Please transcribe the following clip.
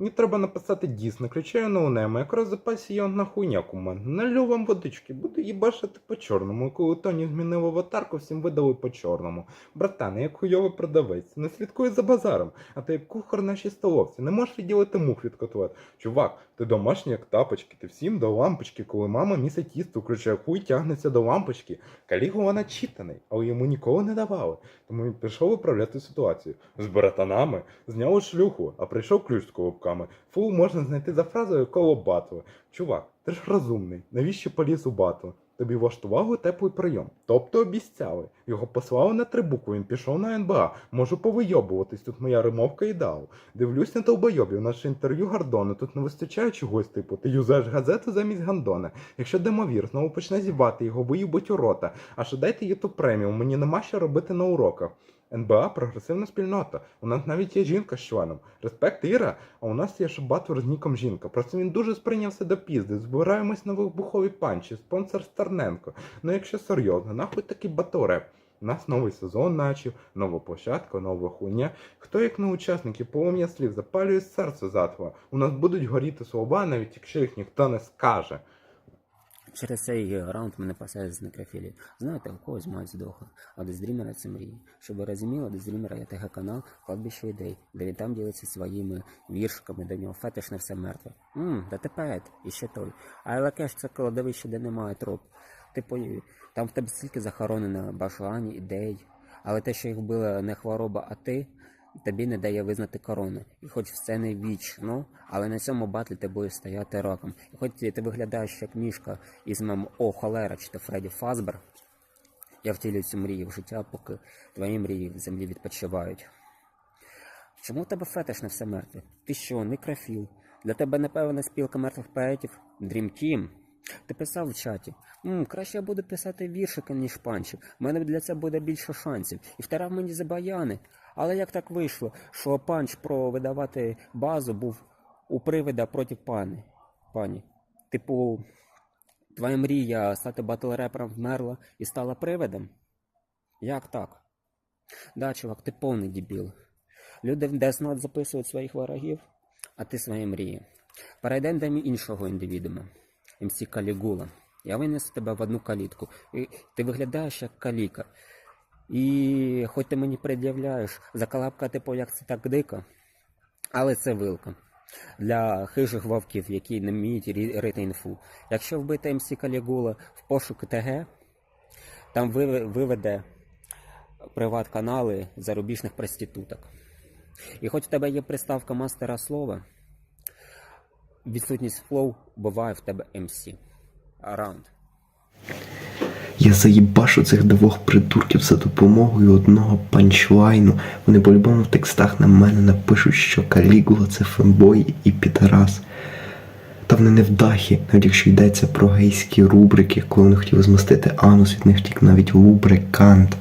Мені треба написати дійсно, включаю ноунема, якраз запасі є одна хуйняк у. Налю вам водички, буду їбашити по чорному. Коли Тоні змінив аватарку, всім видали по чорному. Братане, як хуйовий продавець, не слідкуй за базаром, а ти як кухар нашій столовці, не можеш відділити мух від котлет. Чувак, ти домашній як тапочки, ти всім до лампочки, коли мама місить тісто, включає хуй тягнеться до лампочки. Калігула начитаний, але йому ніколи не давали. Тому він пішов виправляти ситуацію. З братанами зняли шлюху, а прийшов ключ з колобками. Фул можна знайти за фразою коло батви. Чувак, ти ж розумний, навіщо поліз у батву? Тобі влаштували теплий прийом, тобто обіцяли. Його послали на три букви, він пішов на НБА. Можу повийобуватись, тут моя римовка ідеал. Дивлюсь на долбойобів, наше інтерв'ю Гардона. Тут не вистачає чогось типу. Ти юзаєш газету замість Гандона. Якщо демовір знову почне зівати, його виїбуть у рота. А що дайте ютуб преміум, мені нема що робити на уроках. НБА прогресивна спільнота. У нас навіть є жінка з членом. Респект Іра, а у нас є шабатвер з ніком жінка. Просто він дуже сприйнявся до пізди. Збираємось на вибухові панчі, спонсор Старненко. Ну якщо серйозно, нахуй такий батореп. У нас новий сезон начав, нова площадка, нова хуйня. Хто як не учасники полум'я слів запалює серце затва. У нас будуть горіти слова, навіть якщо їх ніхто не скаже. Через цей е, раунд мене посадять з некрофілії. Знаєте, у когось мать здохла, а Дездрімера це мрії. Щоб ви розуміли, Дездрімера є ТГ канал «Кладбище ідей, де він там ділиться своїми віршиками, до нього фетиш на все мертве. Ммм, да ти поет, і ще той. А Лакеш це кладовище, де немає троп. Типу, там в тебе стільки захоронено башлані, ідей, але те, що їх вбила не хвороба, а ти, тобі не дає визнати корону. І хоч все не вічно, але на цьому батлі ти будеш стояти роком. І хоч ти виглядаєш як мішка із мем О, холера чи то Фредді Фазбер, я втілюю цю мрію в життя, поки твої мрії в землі відпочивають. Чому в тебе фетиш на все мертве? Ти що, некрофіл? Для тебе напевно спілка мертвих поетів? Dream Team? Ти писав в чаті. Мм, краще я буду писати віршики, ніж панчі. У мене для цього буде більше шансів. І втирав мені за баяни. Але як так вийшло, що панч про видавати базу був у привида проти пани? Пані. Типу, твоя мрія стати батл-репером вмерла і стала привидом? Як так? Да, чувак, ти повний дебіл. Люди в Note записують своїх ворогів, а ти свої мрії. Перейдемо до іншого індивідуума. МС Калігула. Я винесу тебе в одну калітку. І ти виглядаєш як каліка. І хоч ти мені пред'являєш, закалапкати по як це так дико, але це вилка. Для хижих вовків, які не вміють рити інфу. Якщо вбити МС Калігула в пошук ТГ, там виведе приват-канали зарубіжних проституток. І хоч в тебе є приставка мастера слова, відсутність флоу буває в тебе MC. Раунд. Я заїбашу цих двох придурків за допомогою одного панчлайну. Вони по-любому в текстах на мене напишуть, що Калігула це фембой і підарас. Та вони не вдахі, навіть якщо йдеться про гейські рубрики, коли вони хотіли змастити анус, від них втік навіть лубрикант.